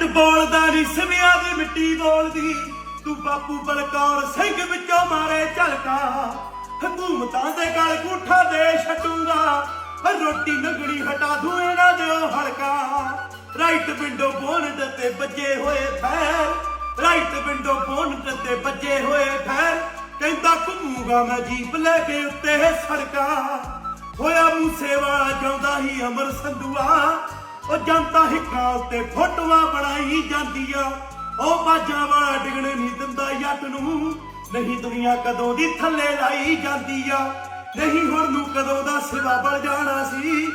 ਜੱਟ ਬੋਲਦਾ ਨੀ, ਸਿਵਿਆਂ ਦੀ ਮਿੱਟੀ ਬੋਲਦੀ। ਤੂੰ ਬਾਪੂ ਬਲਕੌਰ ਸਿੰਘ ਵਿੱਚੋਂ ਮਾਰੇ ਝਲਕਾ। ਹਕੂਮਤਾਂ ਦੇ ਗਲ ਗੂਠਾ ਦੇ ਛੱਡੂਗਾ ਰੋਟੀ ਨਗੜੀ ਹਟਾ ਦੂੰ ਇਹਨਾਂ ਦੇ ਹਲਕਾ। ਰਾਈਟ ਵਿੰਡੋ ਬੋਨਟ ਤੇ ਵੱਜੇ ਹੋਏ ਫੈਰ। ਰਾਈਟ ਵਿੰਡੋ ਬੋਨਟ ਤੇ ਵੱਜੇ ਹੋਏ ਫੈਰ। ਕਹਿੰਦਾ ਘੁੰਮੂਗਾ ਮੈਂ ਜੀਪ ਲੈ ਕੇ ਉੱਤੇ ਸੜਕਾ। ਹੋਇਆ ਮੂਸੇ ਵਾਲਾ, ਜਾਉਂਦਾ ਹੀ ਅਮਰ ਸੰਧੂਆ। ਉਹ ਜਨਤਾ ਹਿੱਕਾਂ ਉੱਤੇ ਫੋਟੋਆਂ ਬਣਾਈ ਜਾਂਦੀ ਆ। ਉਹ ਬਾਜਾਂ ਵਾਲਾ ਡਿਗਣੇ ਨਹੀਂ ਦਿੰਦਾ ਜੱਟ ਨੂੰ। ਨਹੀਂ ਦੁਨੀਆ ਕਦੋਂ ਦੀ ਥੱਲੇ ਲਾਈ ਜਾਂਦੀ ਆ। ਨਹੀਂ ਹੁਣ ਨੂੰ ਕਦੋਂ ਦਾ ਸਿਵਾ ਬਲ ਜਾਣਾ ਸੀ।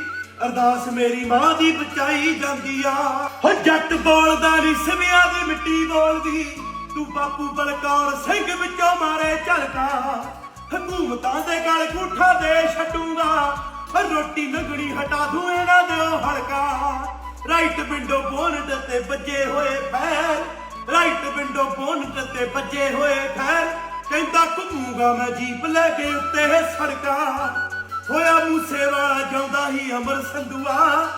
ਅਰਦਾਸ ਮੇਰੀ ਮਾਂ ਦੀ ਬਚਾਈ ਜਾਂਦੀ ਆ। ਹੋ ਜੱਟ ਬੋਲਦਾ ਨਹੀਂ ਸਿਵਿਆਂ ਦੀ ਮਿੱਟੀ ਬੋਲਦੀ। ਤੂੰ ਬਾਪੂ ਬਲਕੌਰ ਸਿੰਘ ਵਿੱਚੋਂ ਮਾਰੇ ਝਲਕਾ। ਹਕੂਮਤਾਂ ਦੇ ਗਲ ਗੂਠਾ ਦੇ ਛੱਡੂਗਾ। ਰੋਟੀ ਲੰਗਣੀ ਹਟਾ ਦੂੰ ਇਹਨਾਂ ਦੇ ਉਹ ਹਲਕਾ। ਰਾਈਟ ਵਿੰਡੋ ਬੋਨਟ ਤੇ ਵੱਜੇ ਹੋਏ ਫੈਰ। ਰਾਈਟ ਵਿੰਡੋ ਬੋਨਟ ਤੇ ਵੱਜੇ ਹੋਏ ਫੈਰ। ਕਹਿੰਦਾ ਘੁੰਮੂਗਾ ਮੈਂ ਜੀਪ ਲੈ ਕੇ ਉੱਤੇ ਸੜਕਾ। ਹੋਇਆ ਮੂਸੇ ਵਾਲਾ ਜਾਉਂਦਾ ਹੀ ਅਮਰ ਸੰਧੂਆ।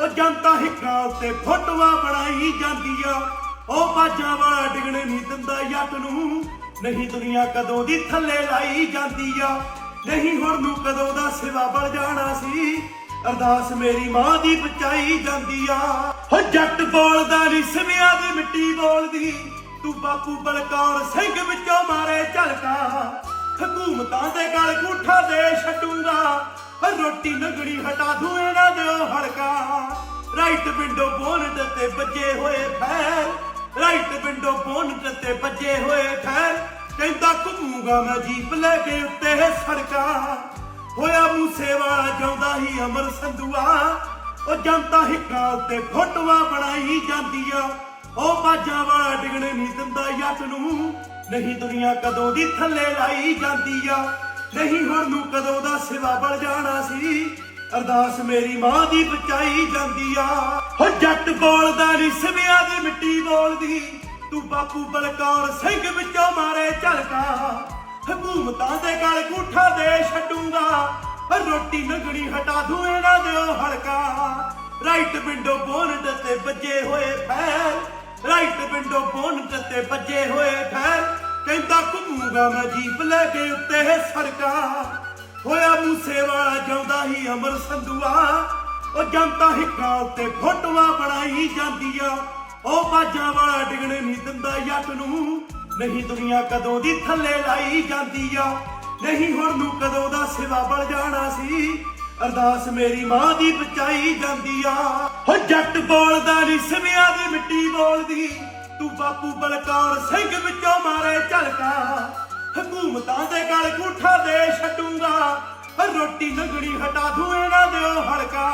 ਉਹ ਜਨਤਾ ਹਿੱਕਾਂ ਉੱਤੇ ਫੋਟੋਆਂ ਬਣਾਈ ਜਾਂਦੀ ਆ ਉਹ ਬਾਜਾਂ ਵਾਲਾ ਡਿਗਣੇ ਨਹੀਂ ਦਿੰਦਾ ਜੱਟ ਨੂੰ। ਨਹੀਂ ਦੁਨੀਆ ਕਦੋਂ ਦੀ ਥੱਲੇ ਲਾਈ ਜਾਂਦੀ ਆ ਨਹੀਂ ਹੁਣ ਨੂੰ ਕਦੋਂ ਦਾ ਸਿਵਾ ਬਲ ਜਾਣਾ ਸੀ? ਅਰਦਾਸ ਮੇਰੀ ਮਾਂ ਦੀ ਬਚਾਈ ਜਾਂਦੀ ਆ। ਹੋ ਜੱਟ ਬੋਲਦਾ ਨਹੀਂ ਸਿਵਿਆਂ ਦੀ ਮਿੱਟੀ ਬੋਲਦੀ। ਤੂੰ ਬਾਪੂ ਬਲਕੌਰ ਸਿੰਘ ਵਿੱਚੋਂ ਮਾਰੇ ਝਲਕਾ। ਹਕੂਮਤਾਂ ਦੇ ਗਲ ਗੂਠਾ ਦੇ ਛੱਡੂਗਾ। ਰੋਟੀ ਨਗੜੀ ਹਟਾ ਦੂੰ ਇਹਨਾਂ ਦੇ ਉਹ ਰਾਈਟ ਵਿੰਡੋ ਬੋਨਟ ਤੇ ਵੱਜੇ ਹੋਏ ਫੈਰ। ਰਾਈਟ ਵਿੰਡੋ ਬੋਨਟ ਤੇ ਬੱਜੇ ਹੋਏ ਫੈਰ। ਕਹਿੰਦਾ ਘੁੰਮੂਗਾ ਮੈਂ ਜੀਪ ਲੈ ਕੇ ਉੱਤੇ ਸੜਕਾ। ਹੋਇਆ ਮੂਸੇ ਵਾਲਾ ਜਾਉਂਦਾ ਹੀ ਅਮਰ ਸੰਧੂਆ। ਉਹ ਜਨਤਾ ਹਿੱਕਾਂ ਉੱਤੇ ਫੋਟੋਆਂ ਬਣਾਈ ਜਾਂਦੀ ਆ। ਉਹ ਬਾਜਾਂ ਵਾਲਾ ਡਿਗਣੇ ਨਹੀਂ ਦਿੰਦਾ ਜੱਟ ਨੂੰ। ਨਹੀਂ ਦੁਨੀਆ ਕਦੋਂ ਦੀ ਥੱਲੇ ਲਾਈ ਜਾਂਦੀ ਆ। ਨਹੀਂ ਹੁਣ ਨੂੰ ਕਦੋਂ ਦਾ ਸਿਵਾ ਬਣ ਜਾਣਾ ਸੀ। ਅਰਦਾਸ ਮੇਰੀ ਮਾਂ ਦੀ ਬਚਾਈ ਜਾਂਦੀ ਆ। ਹੋ ਜੱਟ ਬੋਲਦਾ ਨਹੀਂ ਸਿਵਿਆਂ ਦੀ ਮਿੱਟੀ ਬੋਲਦੀ। ਤੂੰ ਬਾਪੂ ਬਲਕੌਰ ਸਿੰਘ ਵਿੱਚੋਂ ਮਾਰੇ ਝਲਕਾ ਹਕੂਮਤਾਂ ਦੇ ਗਲ ਗੂਠਾ ਦੇ ਛੱਡੂਗਾ। ਰੋਟੀ ਨਗੜੀ ਹਟਾ ਦੂੰ ਇਹਨਾਂ ਦੇ ਹਲਕਾ। ਰਾਈਟ ਵਿੰਡੋ ਬੋਨਟ ਤੇ ਵੱਜੇ ਹੋਏ ਫੈਰ ਰਾਈਟ ਵਿੰਡੋ ਬੋਨਟ ਤੇ ਵੱਜੇ ਹੋਏ ਫੈਰ ਕਹਿੰਦਾ ਘੁੰਮੂਗਾ ਮੈਂ ਜੀਪ ਲੈ ਕੇ ਉੱਤੇ ਸੜਕਾ। ਹੋਇਆ ਮੂਸੇ ਵਾਲਾ ਜਾਉਂਦਾ ਹੀ ਅਮਰ ਸੰਧੂਆ। ਉਹ ਜਨਤਾ ਹਿੱਕਾਂ ਉੱਤੇ ਫੋਟੋਆਂ ਬਣਾਈ ਜਾਂਦੀ ਆ। ਉਹ ਬਾਜਾਂ ਵਾਲਾ ਡਿਗਣੇ ਨਹੀਂ ਦਿੰਦਾ ਜੱਟ ਨੂੰ। ਨਹੀਂ ਦੁਨੀਆ ਕਦੋਂ ਦੀ ਥੱਲੇ ਲਾਈ ਜਾਂਦੀ ਆ। ਨਹੀਂ ਹੁਣ ਨੂੰ ਕਦੋਂ ਦਾ ਸਿਵਾ ਬਲ ਜਾਣਾ ਸੀ। ਅਰਦਾਸ ਮੇਰੀ ਮਾਂ ਦੀ ਬਚਾਈ ਜਾਂਦੀ ਆ। ਹੋ ਜੱਟ ਬੋਲਦਾ ਨਹੀਂ ਸਿਵਿਆਂ ਦੀ ਮਿੱਟੀ ਬੋਲਦੀ। ਤੂੰ ਬਾਪੂ ਬਲਕੌਰ ਸਿੰਘ ਵਿੱਚੋਂ ਮਾਰੇ ਝਲਕਾ। ਹਕੂਮਤਾਂ ਦੇ ਗਲ ਗੂਠਾ ਦੇ ਛੱਡੂਗਾ। ਰੋਟੀ ਨਗੜੀ ਹਟਾ ਦੂੰ ਇਹਨਾਂ ਦੇ ਹਲਕਾ।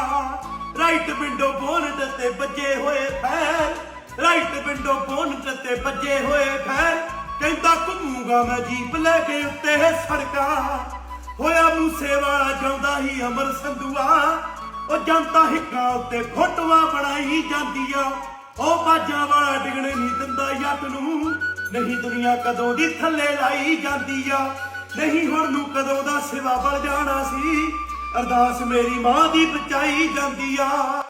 ਰਾਈਟ ਵਿੰਡੋ ਬੋਨਟ ਤੇ ਬੱਜੇ ਹੋਏ ਫੈਰ। ਰਾਈਟ ਵਿੰਡੋ ਬੋਨਟ ਤੇ ਬੱਜੇ ਹੋਏ ਫੈਰ। ਕਹਿੰਦਾ ਘੁੰਮੂਗਾ ਮੈਂ ਜੀਪ ਲੈ ਕੇ ਉੱਤੇ ਸੜਕਾ। ਹੋਇਆ ਮੂਸੇ ਵਾਲਾ ਜਾਉਂਦਾ ਹੀ ਅਮਰ ਸੰਧੂਆ। ਉਹ ਜਨਤਾ ਹਿੱਕਾਂ ਉੱਤੇ ਫੋਟੋਆਂ ਬਣਾਈ ਜਾਂਦੀ ਆ। ਉਹ ਬਾਜਾਂ ਵਾਲਾ ਡਿਗਣੇ ਨਹੀਂ ਦਿੰਦਾ ਯਤ ਨੂੰ। ਨਹੀਂ ਦੁਨੀਆ ਕਦੋਂ ਦੀ ਥੱਲੇ ਲਾਈ ਜਾਂਦੀ ਆ। ਨਹੀਂ ਹੁਣ ਨੂੰ ਕਦੋਂ ਦਾ ਸਿਵਾ ਬਲ ਜਾਣਾ ਸੀ। ਅਰਦਾਸ ਮੇਰੀ ਮਾਂ ਦੀ ਬਚਾਈ ਜਾਂਦੀ ਆ।